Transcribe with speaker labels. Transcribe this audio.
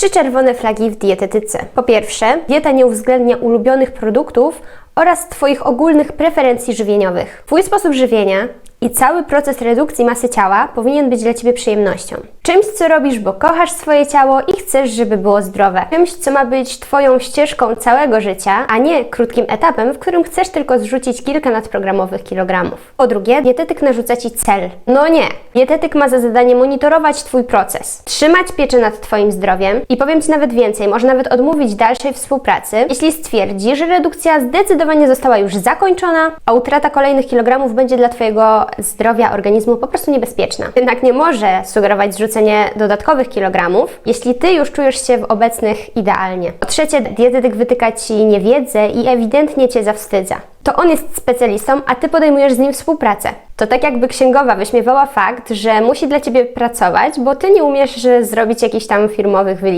Speaker 1: Trzy czerwone flagi w dietetyce. Po pierwsze, dieta nie uwzględnia ulubionych produktów oraz Twoich ogólnych preferencji żywieniowych. Twój sposób żywienia i cały proces redukcji masy ciała powinien być dla Ciebie przyjemnością. Czymś, co robisz, bo kochasz swoje ciało i chcesz, żeby było zdrowe. Czymś, co ma być Twoją ścieżką całego życia, a nie krótkim etapem, w którym chcesz tylko zrzucić kilka nadprogramowych kilogramów. Po drugie, dietetyk narzuca Ci cel. No nie. Dietetyk ma za zadanie monitorować Twój proces, trzymać pieczę nad Twoim zdrowiem i powiem Ci nawet więcej, może nawet odmówić dalszej współpracy, jeśli stwierdzi, że redukcja zdecydowanie została już zakończona, a utrata kolejnych kilogramów będzie dla Twojego zdrowia organizmu po prostu niebezpieczna. Jednak nie może sugerować zrzucenie dodatkowych kilogramów, jeśli Ty już czujesz się w obecnych idealnie. Po trzecie, dietetyk wytyka Ci niewiedzę i ewidentnie Cię zawstydza. To on jest specjalistą, a Ty podejmujesz z nim współpracę. To tak jakby księgowa wyśmiewała fakt, że musi dla Ciebie pracować, bo Ty nie umiesz zrobić jakichś tam firmowych wyliczeń.